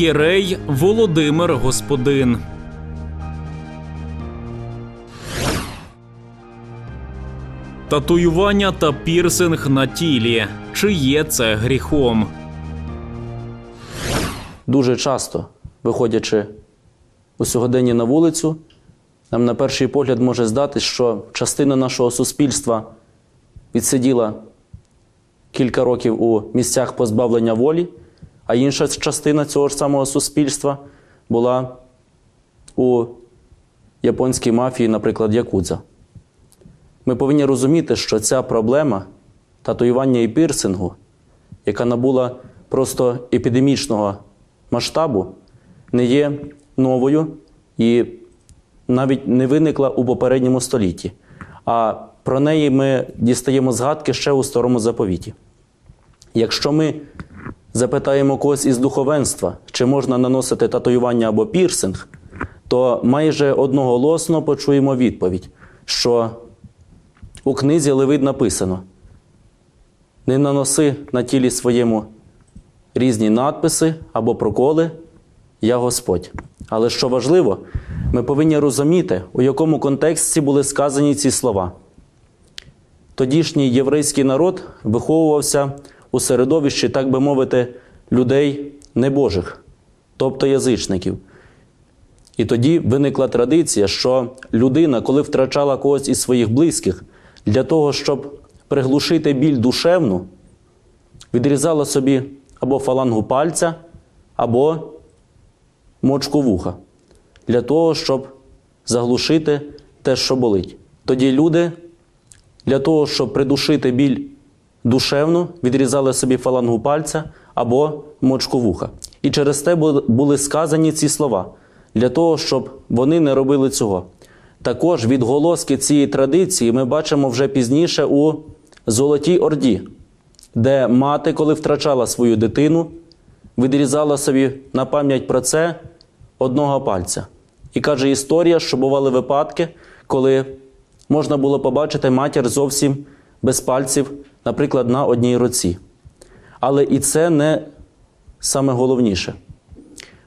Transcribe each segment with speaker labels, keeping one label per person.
Speaker 1: єрей Володимир Господин. Татуювання та пірсинг на тілі. Чи є це гріхом?
Speaker 2: Дуже часто, виходячи у сьогоденні на вулицю, нам на перший погляд може здатись, що частина нашого суспільства відсиділа кілька років у місцях позбавлення волі, а інша частина цього ж самого суспільства була у японській мафії, наприклад, Якудза. Ми повинні розуміти, що ця проблема татуювання і пірсингу, яка набула просто епідемічного масштабу, не є новою і навіть не виникла у попередньому столітті. А про неї ми дістаємо згадки ще у старому заповіті. Якщо ми запитаємо когось із духовенства, чи можна наносити татуювання або пірсинг, то майже одноголосно почуємо відповідь, що у книзі Левит написано: не наноси на тілі своєму різні надписи або проколи, я Господь. Але що важливо, ми повинні розуміти, у якому контексті були сказані ці слова. Тодішній єврейський народ виховувався у середовищі, так би мовити, людей небожих, тобто язичників. І тоді виникла традиція, що людина, коли втрачала когось із своїх близьких, для того, щоб приглушити біль душевну, відрізала собі або фалангу пальця, або мочку вуха, для того, щоб заглушити те, що болить. Тоді люди, для того, щоб придушити біль душевну, відрізали собі фалангу пальця або мочку вуха. І через те були сказані ці слова, для того, щоб вони не робили цього. Також відголоски цієї традиції ми бачимо вже пізніше у Золотій Орді, де мати, коли втрачала свою дитину, відрізала собі на пам'ять про це одного пальця. І каже історія, що бували випадки, коли можна було побачити матір зовсім без пальців, наприклад, на одній руці. Але і це не саме головніше.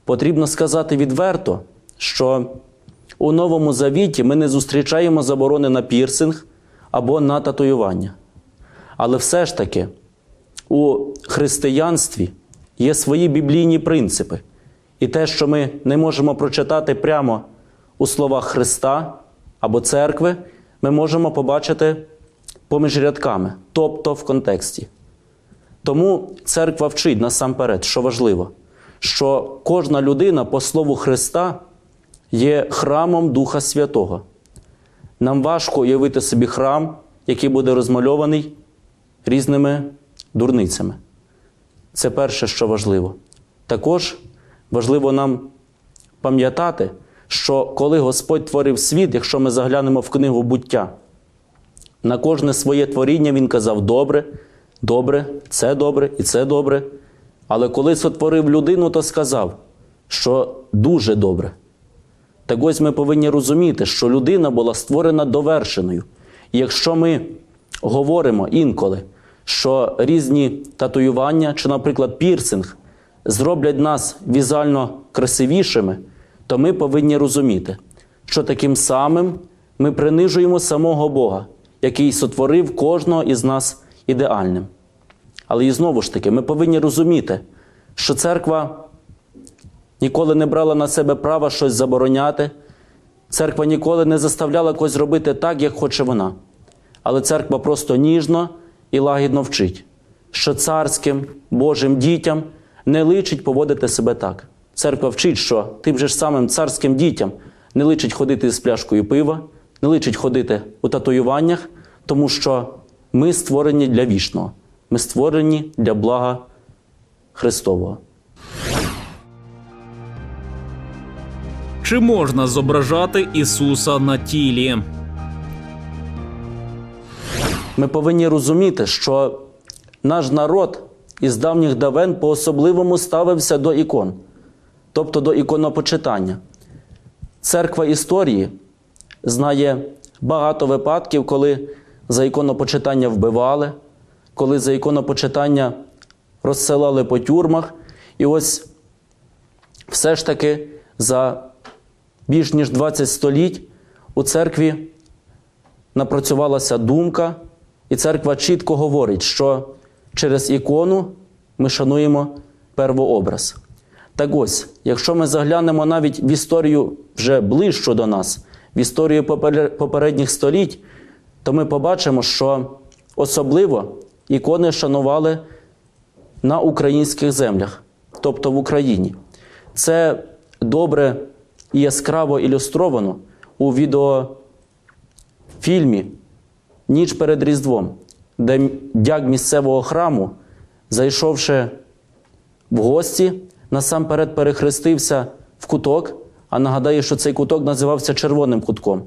Speaker 2: Потрібно сказати відверто, що у Новому Завіті ми не зустрічаємо заборони на пірсинг або на татуювання. Але все ж таки у християнстві є свої біблійні принципи. І те, що ми не можемо прочитати прямо у словах Христа або церкви, ми можемо побачити поміж рядками, тобто в контексті. Тому церква вчить насамперед, що важливо, що кожна людина по слову Христа є храмом Духа Святого. Нам важко уявити собі храм, який буде розмальований різними дурницями. Це перше, що важливо. Також важливо нам пам'ятати, що коли Господь творив світ, якщо ми заглянемо в книгу буття, на кожне своє творіння Він казав добре, добре, це добре і це добре. Але коли сотворив людину, то сказав, що дуже добре. Так ось ми повинні розуміти, що людина була створена довершеною. І якщо ми говоримо інколи, що різні татуювання чи, наприклад, пірсинг зроблять нас візуально красивішими, то ми повинні розуміти, що таким самим ми принижуємо самого Бога, який сотворив кожного із нас ідеальним. Але і знову ж таки, ми повинні розуміти, що церква ніколи не брала на себе права щось забороняти. Церква ніколи не заставляла когось робити так, як хоче вона. Але церква просто ніжно і лагідно вчить, що царським Божим дітям не личить поводити себе так. Церква вчить, що тим же ж самим царським дітям не личить ходити з пляшкою пива, не личить ходити у татуюваннях, тому що ми створені для вічного, ми створені для блага Христового.
Speaker 1: Чи можна зображати Ісуса на тілі?
Speaker 2: Ми повинні розуміти, що наш народ із давніх давен по-особливому ставився до ікон, тобто до іконопочитання. Церква історії знає багато випадків, коли за іконопочитання вбивали, коли за іконопочитання розсилали по тюрмах. І ось все ж таки за більш ніж 20 століть у церкві напрацювалася думка, і церква чітко говорить, що через ікону ми шануємо первообраз. Так ось, якщо ми заглянемо навіть в історію вже ближчу до нас, в історію попер- попередніх століть, то ми побачимо, що особливо ікони шанували на українських землях, тобто в Україні. Це добре і яскраво ілюстровано у відеофільмі Ніч перед Різдвом, де дяк місцевого храму, зайшовши в гості, насамперед перехрестився в куток, а нагадаю, що цей куток називався червоним кутком.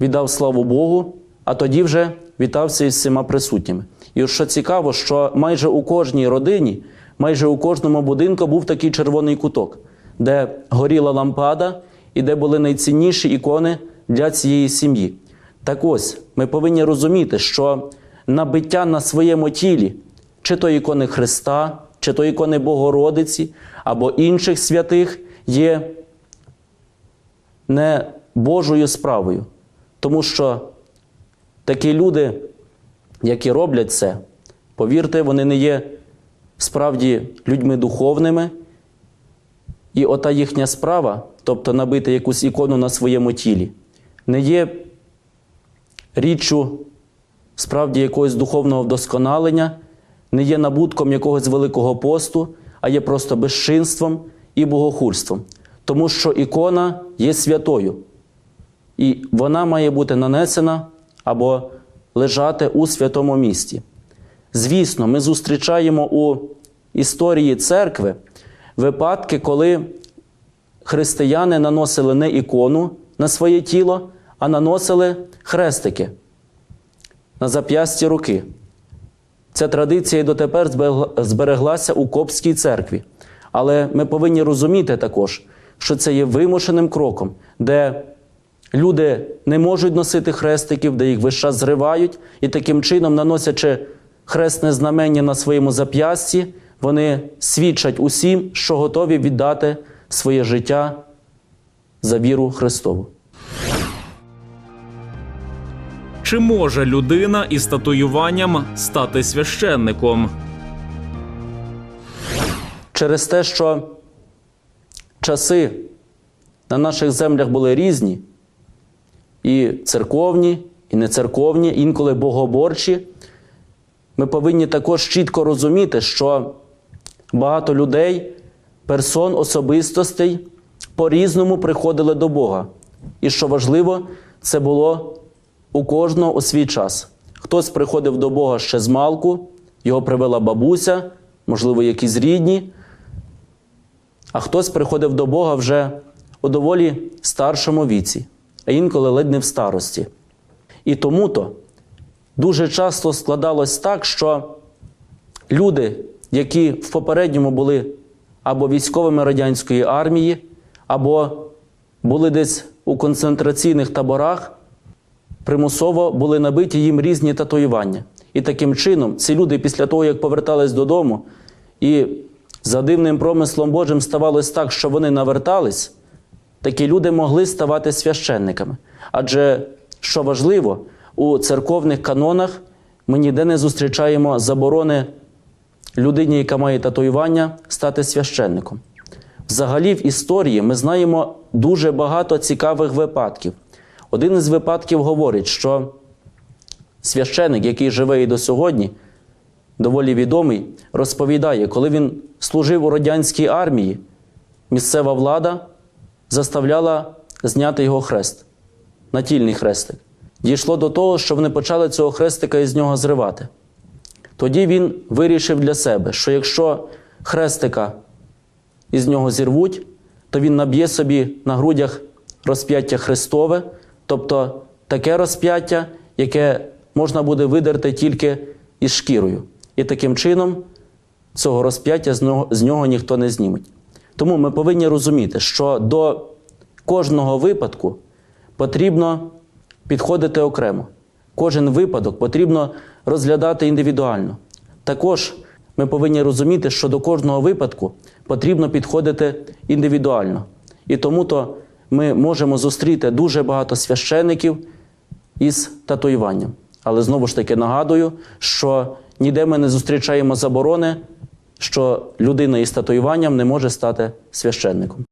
Speaker 2: Віддав славу Богу, а тоді вже вітався із всіма присутніми. І що цікаво, що майже у кожній родині, майже у кожному будинку був такий червоний куток, де горіла лампада і де були найцінніші ікони для цієї сім'ї. Так ось ми повинні розуміти, що набиття на своєму тілі, чи то ікони Христа, чи то ікони Богородиці, або інших святих, є не Божою справою. Тому що такі люди, які роблять це, повірте, вони не є справді людьми духовними. І ота їхня справа, тобто набити якусь ікону на своєму тілі, не є річчю справді якогось духовного вдосконалення, не є набутком якогось великого посту, а є просто безчинством і богохульством. Тому що ікона є святою, і вона має бути нанесена або лежати у святому місті. Звісно, ми зустрічаємо у історії церкви випадки, коли християни наносили не ікону на своє тіло, а наносили хрестики на зап'ясті руки. Ця традиція дотепер збереглася у Копській церкві. Але ми повинні розуміти також, що це є вимушеним кроком, де люди не можуть носити хрестиків, де їх весь час зривають, і таким чином, наносячи хресне знамення на своєму зап'ясті, вони свідчать усім, що готові віддати своє життя за віру Христову.
Speaker 1: Чи може людина із татуюванням стати священником?
Speaker 2: Через те, що часи на наших землях були різні, і церковні, і нецерковні, інколи богоборчі, ми повинні також чітко розуміти, що багато людей, персон, особистостей по-різному приходили до Бога. І що важливо, це було у кожного у свій час. Хтось приходив до Бога ще з малку, його привела бабуся, можливо, якісь рідні, а хтось приходив до Бога вже у доволі старшому віці, а інколи ледь не в старості. І тому-то дуже часто складалось так, що люди, які в попередньому були або військовими радянської армії, або були десь у концентраційних таборах, примусово були набиті їм різні татуювання. І таким чином ці люди, після того, як повертались додому, і за дивним промислом Божим ставалось так, що вони навертались, такі люди могли ставати священниками. Адже, що важливо, у церковних канонах ми ніде не зустрічаємо заборони людині, яка має татуювання, стати священником. Взагалі, в історії ми знаємо дуже багато цікавих випадків. Один із випадків говорить, що священик, який живе і до сьогодні, доволі відомий, розповідає, коли він служив у радянській армії, місцева влада заставляла зняти його хрест, натільний хрестик. Дійшло до того, що вони почали цього хрестика із нього зривати. Тоді він вирішив для себе, що якщо хрестика із нього зірвуть, то він наб'є собі на грудях розп'яття Христове, тобто таке розп'яття, яке можна буде видерти тільки із шкірою. І таким чином цього розп'яття з нього, з нього ніхто не зніметь. Тому ми повинні розуміти, що до кожного випадку потрібно підходити окремо. Кожен випадок потрібно розглядати індивідуально. Також ми повинні розуміти, що до кожного випадку потрібно підходити індивідуально. І тому то ми можемо зустріти дуже багато священиків із татуюванням. Але знову ж таки нагадую, що ніде ми не зустрічаємо заборони, що людина із татуюванням не може стати священником.